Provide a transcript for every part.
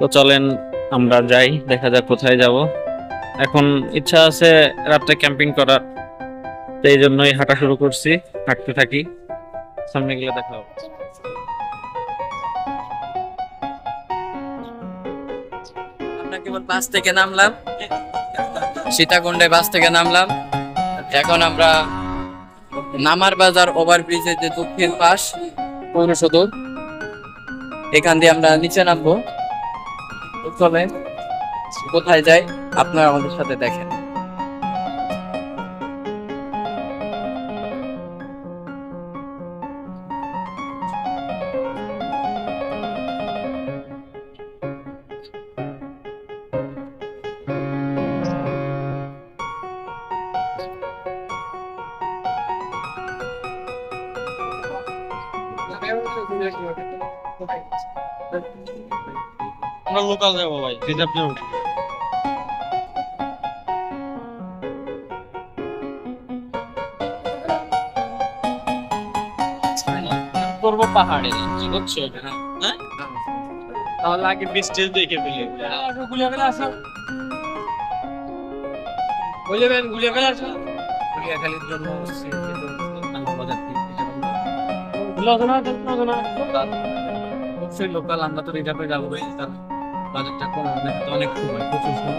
তো চলেন আমরা যাই, দেখা যাক কোথায় যাব। এখন ইচ্ছা আছে রাত্রে ক্যাম্পিং করার তো এই জন্যই হাঁটা শুরু করছি, হাঁটতে থাকি। সামনে গেলে দেখা হবে। আমরা কেবল বাস থেকে নামলাম, সীতাকুণ্ডে বাস থেকে নামলাম। এখন আমরা নামার বাজার ওভারব্রিজের যে দক্ষিণ পাশ পৌর সদর এখান দিয়ে আমরা নিচে নামবো। চলেন কোথায় যাই আপনারা আমাদের সাথে দেখেন। আমরা লোকাল যাব ভাই রিজার্ভ যাব। করব পাহাড়ে বুঝছ হ্যাঁ? তাহলে আগে বৃষ্টি দেখে ফেলি। গুলিয়া ফেলে আসো। বেন গুলিয়া ফেলে আসো। জন্য লোকাল আমরা তো রিজার্ভে যাব তার বাজেটটা কম, অনেক সময়, প্রচুর সময়।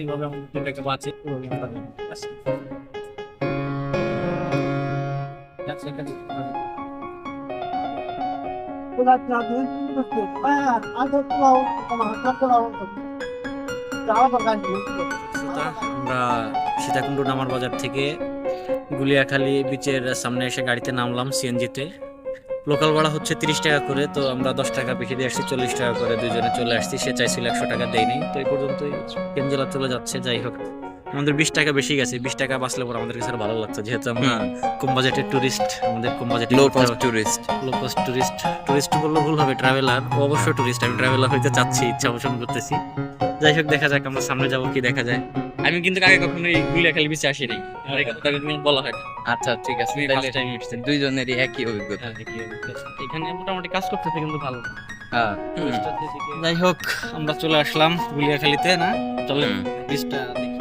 এইভাবে বাঁচি সীতাকুণ্ড নামার বাজার থেকে গুলিয়াখালী বিচের সামনে এসে গাড়িতে নামলাম সিএনজিতে লোকাল ভাড়া হচ্ছে তিরিশ টাকা করে তো আমরা দশ টাকা বেশি দিয়ে আসছি চল্লিশ টাকা করে দুজনে চলে আসছি। সে চাইছিল একশো টাকা দেয়নি তো এই পর্যন্তই কেঞ্জলা চলে যাচ্ছে যাই হোক। আমাদের বিশ টাকা বেশি গেছে বিশ টাকা বাঁচলে পর আমাদের কাছে ভালো লাগতো যেহেতু আমরা কম বাজেটের টুরিস্ট আমাদের কম budget low cost tourist low cost tourist tourist বললে ভুল হবে ট্রাভেলার অবশ্যই টুরিস্ট আমি ট্রাভেলার হইতে চাচ্ছি ইচ্ছা পোষণ করতেছি। যাই হোক দেখা যাক আমরা সামনে যাব কি দেখা যায়। আমি কিন্তু আগে কখনো এই গুলিয়াখালী বিচে আসি নাই আর এই কথাটা কিন্তু বলা হয় না। আচ্ছা ঠিক আছে আমি তাহলে ফার্স্ট টাইম এসেছি দুইজনেরই একই অভিজ্ঞতা হ্যাঁ, দেখি অভিজ্ঞতা। এখানে মোটামুটি কাজ করতেছে কিন্তু ভালো হ্যাঁ যাই হোক আমরা চলে আসলাম গুলিয়াখালীতে না চলে হুম। বিচটা দেখি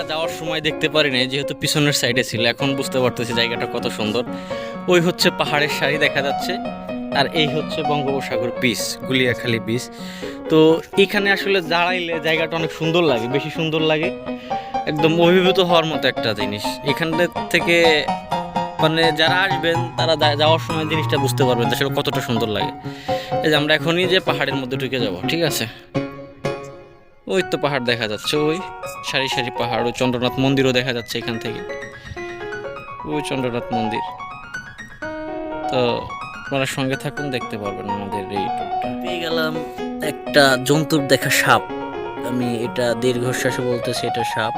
জায়গাটা যাওয়ার সময় দেখতে পারিনি, যেহেতু পিছনের সাইডে ছিল। এখন বুঝতে পারতেছি জায়গাটা কত সুন্দর। ওই হচ্ছে পাহাড়ের সারি দেখা যাচ্ছে, আর এই হচ্ছে বঙ্গোপসাগর বিচ গুলিয়াখালী বিচ তো এখানে আসলে দাঁড়াইলে জায়গাটা অনেক সুন্দর লাগে, বেশি সুন্দর লাগে। একদম অভিভূত হওয়ার মতো একটা জিনিস। এখান থেকে মানে যারা আসবেন, তারা যাওয়ার সময় জিনিসটা বুঝতে পারবেন আসলে কতটা সুন্দর লাগে। এই যে আমরা এখনই যে পাহাড়ের মধ্যে ঢুকে যাব, ঠিক আছে? ওই তো পাহাড় দেখা যাচ্ছে, ওই সারি সারি পাহাড়, ওই চন্দ্রনাথ মন্দিরও দেখা যাচ্ছে এখান থেকে। ওই চন্দ্রনাথ মন্দির। তো আপনারা সঙ্গে থাকুন, দেখতে পারবেন আমাদের এই পেয়ে গেলাম একটা জন্তুর দেখা সাপ। আমি এটা দীর্ঘশ্বাসে বলতেছি, এটা সাপ।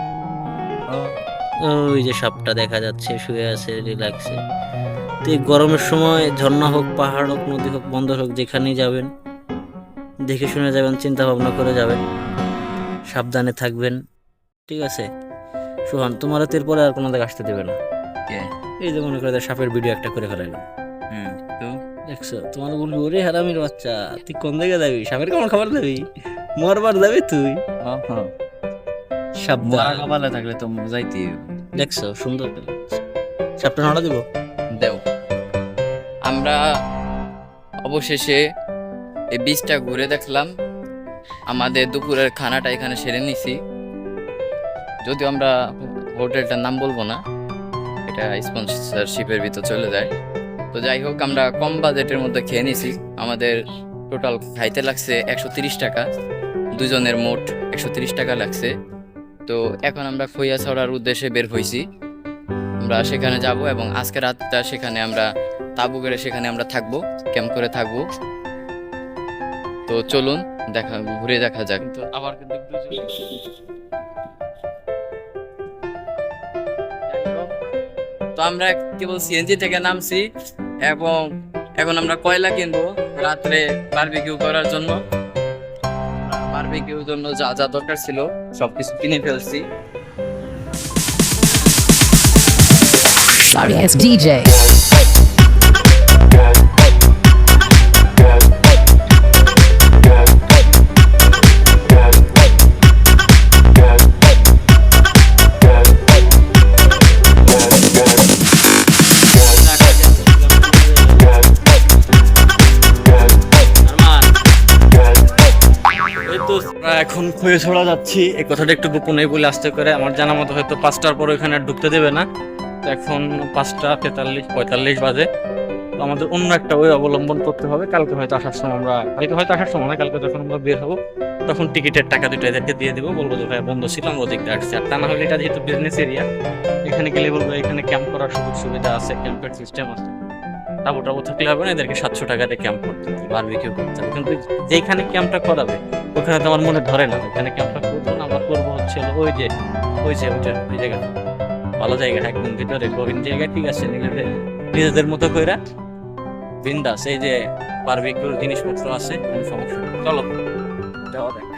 ওই যে সাপটা দেখা যাচ্ছে, শুয়ে আছে রিল্যাক্সে তো এই গরমের সময় ঝর্ণা হোক, পাহাড় হোক, নদী হোক, বন্দর হোক, যেখানেই যাবেন, দেখে শুনে যাবেন চিন্তা ভাবনা করে যাবেন। সাবধানে থাকবেন। ঠিক আছে? সোহান তোমার এরপরে আর কোনো জায়গায় আসতে দেবে না। এই যে মনে করে সাপের ভিডিও একটা করে ফেলাইলাম হুম তো? দেখছ তোমার বলবি ওরে হারামির বাচ্চা তুই কোন জায়গায় যাবি? সাপের কেমন খাবার যাবি মরবার যাবি তুই? সাবধান। মরা কপালে থাকলে তো যাইতে দেখছ সুন্দর সাপটা নড়া দিব? দেও। আমরা অবশেষে এই বীজটা ঘুরে দেখলাম। আমাদের দুপুরের খানাটা এখানে সেরে নিছি। যদিও আমরা হোটেলটার নাম বলব না, এটা স্পন্সরশিপের ভিতর চলে যায়। তো যাই হোক, আমরা কম বাজেটের মধ্যে খেয়ে নিছি। আমাদের টোটাল খাইতে লাগছে একশো তিরিশ টাকা। দুজনের মোট একশো তিরিশ টাকা লাগছে। তো এখন আমরা খইয়া ছড়ার উদ্দেশ্যে বের হয়েছি আমরা সেখানে যাব এবং আজকে রাতটা সেখানে আমরা তাবু করে সেখানে আমরা থাকব। ক্যাম্প করে থাকব। তো চলুন দেখা ঘুরে দেখা যাক। কিন্তু আবার কিন্তু তো আমরা কেবল সিএনজি থেকে নামছি এবং এখন আমরা কয়লা কিনবো রাত্রে বারবিকিউ করার জন্য। বারবিকিউর জন্য যা যা দরকার ছিল সবকিছু কিনে ফেলছি। Sorry ass DJ. আমরা এখন খুঁয়ে ছড়া যাচ্ছি। এই কথাটা একটু গোপনে বলে আসতে করে। আমার জানা মতো হয়তো পাঁচটার পর আর ঢুকতে দেবে না। তো এখন পাঁচটা তেতাল্লিশ, পঁয়তাল্লিশ বাজে। তো আমাদের অন্য একটা ওই অবলম্বন করতে হবে। কালকে হয়তো আসার সময় আমরা কালকে হয়তো আসার সময় না, কালকে যখন আমরা বের হব, তখন টিকিটের টাকা দুটো এদেরকে দিয়ে দেবো। বলব যে, ভাই, বন্ধ ছিল আমরা ওদিক দিয়ে আসছি। আর তা না হলে এটা যেহেতু বিজনেস এরিয়া এখানে গেলে বলব এখানে ক্যাম্প করার সুযোগ সুবিধা আছে ক্যাম্পের সিস্টেম আছে। টাবু টাবু থাকলে হবে না, এদেরকে সাতশো টাকাতে ক্যাম্প করতে হবে বারবিকিউ করতে কিন্তু যেখানে ক্যাম্পটা করাবে, ওখানে তো আমার মনে ধরে না ওখানে ক্যাম্পটা করব না, আমরা করব হচ্ছে ওই যে ওই যে, ওইটা, ওই জায়গাটা ভালো জায়গাটা একদম ভিতরে গভীর জায়গা, ঠিক আছে নিজেদের নিজেদের মতো কইরা বিন্দাস, এই যে বারবিকিউর জিনিসপত্র আছে, কোনো সমস্যা চলো, যাওয়া যাক।